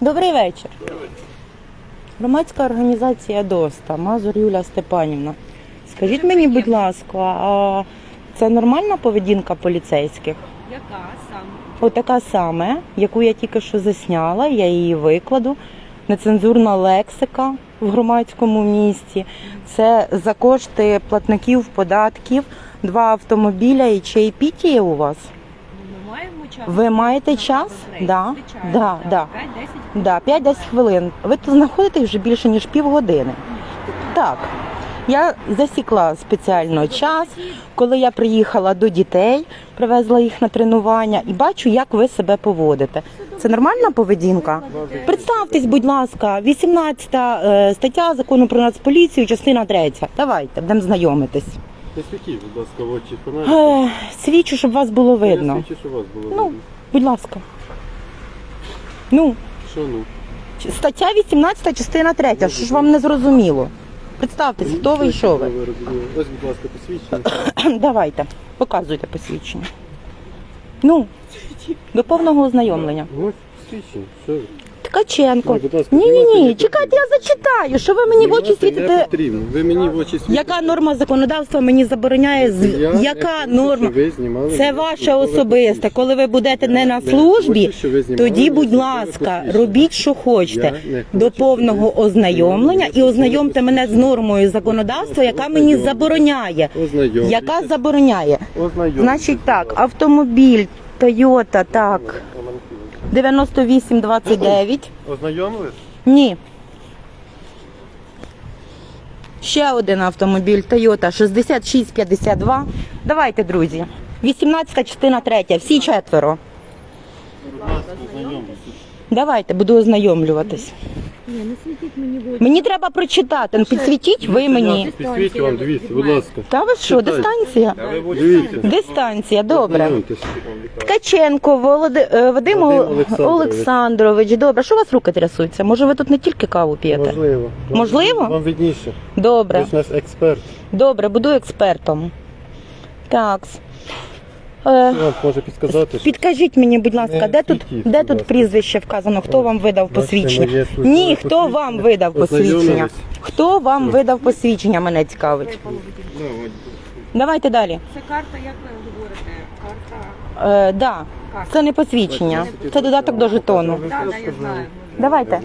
Добрий вечір. Громадська організація ДОСТА, Мазур Юля Степанівна. Скажіть мені, будь ласка, а це нормальна поведінка поліцейських? Яка саме? Отака саме, яку я тільки що засняла, я її викладу. Нецензурна лексика в громадському місті. Це за кошти платників податків, два автомобіля і чайпіті є у вас. Ви маєте час? Да, да, да. 5-10 Да, 5-10 хвилин. Ви тут знаходитесь вже більше ніж півгодини. Так. Я засікла спеціально час, коли я приїхала до дітей, привезла їх на тренування і бачу, як ви себе поводите. Це нормальна поведінка? Представтесь, будь ласка, 18 е, стаття закону про нацполіцію, частина 3. Давайте, будемо знайомитись. Не світіть, будь ласка, в очі фонарик. Е, Свічу, щоб вас було видно. Я свічу, щоб вас було Ну, видно. будь ласка. Ну, Що ну? Стаття 18, частина 3. Що ж вам не зрозуміло? Представтесь, хто ви і що ви. розуміли. Ось, будь ласка, посвідчення. Давайте, показуйте посвідчення. Ну, до повного ознайомлення. Ось посвідчення. Що ви? Ткаченко. Ні, будь ласка, Ні, ні, ні, знімайте, чекайте, я зачитаю. Що ви мені в очі Знімати Не світите? потрібно. Ви мені в очі світите. Яка норма законодавства мені забороняє? з- Я не Яка хочу, норма? щоб ви знімали Це мене ваше особисте. посвідчення. Коли ви будете не на Не службі, хочу, щоб ви знімали тоді, мене будь службове ласка, посвідчення. робіть, що хочете. Я не хочу, До повного ознайомлення і ознайомте мене з нормою законодавства, яка мені забороняє. Яка забороняє? Ознайомлюйтесь, Значить так, автомобіль Toyota, так, 9829. Ознайомились? Ні. Ще один автомобіль Toyota 6652. Давайте, друзі. 18 частина 3. Всі четверо. Будь ласка, ознайомлюйтесь. Давайте, буду ознайомлюватись. Ні, не світіть мені в очі. Мені треба прочитати. Ну, підсвітіть ви мені. Підсвітю вам, дивіться, будь ласка. Та ви що, Читайте. дистанція? Дивіться. Дистанція, добре. Ткаченко Володи... е, Вадим Вадим Олександрович. Олександрович. Добре, що у вас руки трясуться? Може, ви тут не тільки каву п'єте? Можливо. Вам- Можливо? Вам видніше. Добре. Ви ж наш експерт. Добре, буду експертом. Так. Е, вам може підказати? що підкажіть мені, будь ласка, Не де тут, світіть, де будь тут ласка. прізвище вказано? Хто вам видав Бачите, посвідчення? службове Ні, хто посвідчення. вам видав посвідчення? Ознайомились? Хто вам видав посвідчення? Мене цікавить. Давайте далі. Це карта, як ви говорите? Карта. Е, да. Це не посвідчення, це додаток до жетону. Так, да, я знаю. Давайте.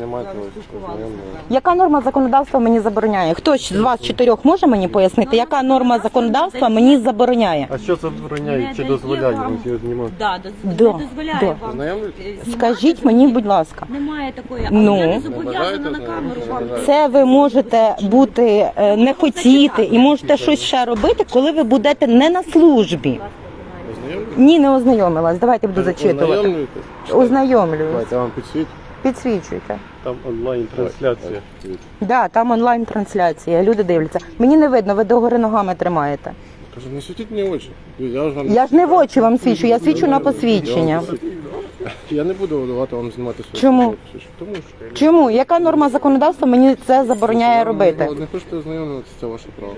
Яка норма законодавства мені забороняє? Хтось з вас чотирьох може мені пояснити, яка норма законодавства мені забороняє? А що забороняє чи дозволяє вам. його знімати? Да, доз... Да, не дозволяє да. вам. Е, знімати, Скажіть мені, будь ласка. Немає такої, Ну. я не зобов'язана на камеру вам. Це ви можете бути е, не хотіти і можете щось ще робити, коли ви будете не на службі. Ні, не ознайомилась. Давайте буду зачитувати. Ознайомлюєтесь? Ознайомлююсь. Давайте я вам підсвіт. Підсвічуйте. Там онлайн-трансляція. Да, там онлайн трансляція. Люди дивляться. Мені не видно, ви догори ногами тримаєте. Кажу, не світіть мені очі. Я ж вам Я ж не в очі вам свічу, я свічу на посвідчення. Я не буду давати вам знімати своє Чому? Тому що Чому? Яка норма законодавства мені це забороняє робити? Не хочете ознайомитися, це ваше право.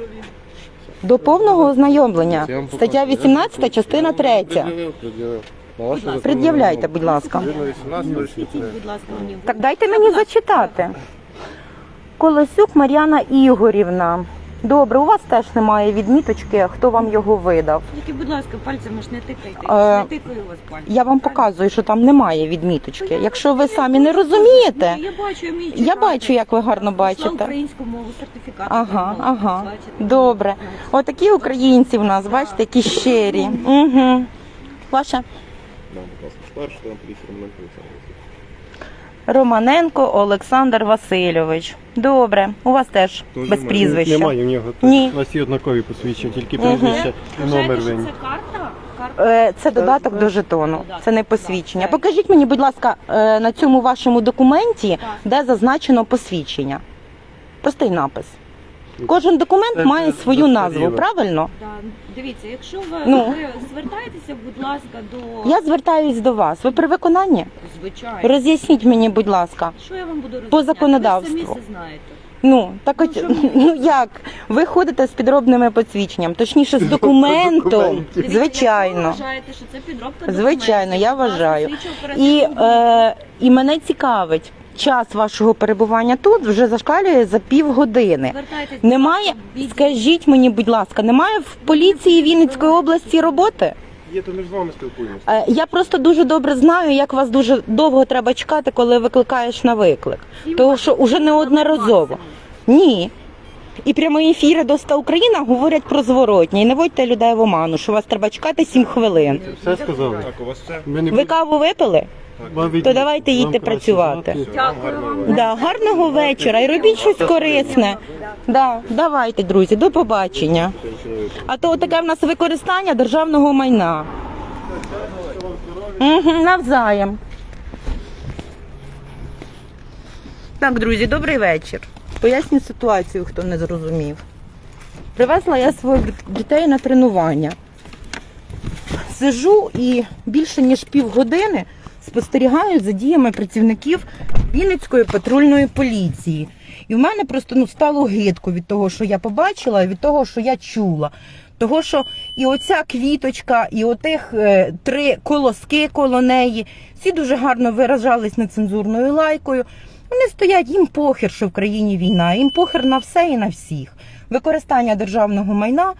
До повного ознайомлення. Я вам Стаття покажу. 18, частина 3. Пред'явив, пред'явив. Пред'являйте, будь ласка. Згідно 18 Світіть, будь ласка, мені. Так дайте мені зачитати. Колесюк Мар'яна Ігорівна. Добре, у вас теж немає відміточки, хто вам його видав. Тільки, будь ласка, пальцями ж не тикайте. Е, Не тикаю вас пальцями. Я вам показую, що там немає відміточки. Якщо ви самі не розумієте, Ні, Я бачу, я вмію я читати. бачу, як ви гарно бачите. українську мову, сертифікат. Ага, отримала. ага. Бачите? Добре. Отакі українці в нас, бачите, які щирі. Угу. Ваша? Да, будь ласка. Старший поліція Романенко Олександр. Романенко Олександр Васильович. Добре, у вас теж без прізвища. Немає в нього. Ні. У нас є однакові посвідчення, тільки Мгм. прізвище і Вважаєте, номер що. Це карта? Карта. Е, Це додаток до жетону, це не посвідчення. Покажіть мені, будь ласка, е, на цьому вашому документі, де зазначено посвідчення. Простий напис. Кожен документ Це- має свою назву, правильно? Да. Дивіться, якщо ви, Ну. ви звертаєтеся, будь ласка, до Я звертаюсь до вас. Ви при виконанні? звичайно. Роз'ясніть мені, будь ласка. Що я вам буду роз'ясняти? По законодавству. Ви самі все знаєте. Ну, так от, ну як? Ви ходите з підробними посвідченням, точніше з документом. документів. Дивіться, якщо ви вважаєте, що це підробка Звичайно, я будь ласка, вважаю. І, е, і мене цікавить, час вашого перебування тут вже зашкалює за півгодини. Немає, скажіть мені, будь ласка, немає в поліції Вінницької області роботи? Є, то ми ж з вами спілкуємося. Е, Я просто дуже добре знаю, як вас дуже довго треба чекати, коли викликаєш на виклик. Тому що уже неодноразово. Ні. І прямі ефіри «Доста Україна говорять про зворотні. І не вводьте людей в оману, що вас треба чекати 7 хвилин. Все сказали. Так, у вас все? Ми не Ви каву випили? Вам від- То давайте вам їдьте краще працювати. знати. Дякую вам. Да, гарного вечора і робіть щось корисне. Да, давайте, друзі, до побачення. А то таке в нас використання державного майна. Угу, навзаєм. Так, друзі, добрий вечір. Поясню ситуацію, хто не зрозумів. Привезла я своїх дітей на тренування. Сижу і більше ніж півгодини спостерігаю за діями працівників Вінницької патрульної поліції. І в мене просто ну, стало гидко від того, що я побачила, і від того, що я чула. Того, що і оця квіточка, і отих е, три колоски коло неї, всі дуже гарно виражались нецензурною лайкою. Вони стоять, їм похер, що в країні війна, їм похер на все і на всіх. Використання державного майна,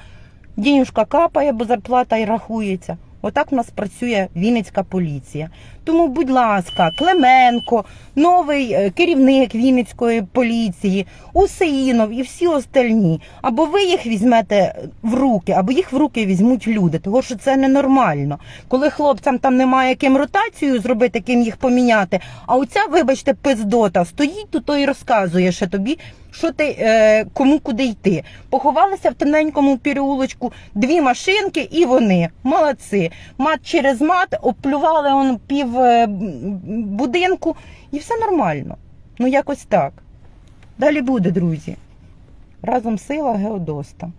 дінюшка капає, бо зарплата і рахується. Отак у нас працює Вінницька поліція. Тому, будь ласка, Клименко, новий е, керівник Вінницької поліції, Усеїнов і всі остальні. Або ви їх візьмете в руки, або їх в руки візьмуть люди, тому що це ненормально. Коли хлопцям там немає ким ротацію зробити, ким їх поміняти, а оця, вибачте, пиздота стоїть тут і розказує ще тобі, що ти е, кому куди йти. Поховалися в тоненькому переулочку дві машинки, і вони молодці. Мат через мат, оплювали он пів е, будинку, і все нормально. Ну якось так. Далі буде, друзі. Разом сила Геодоста.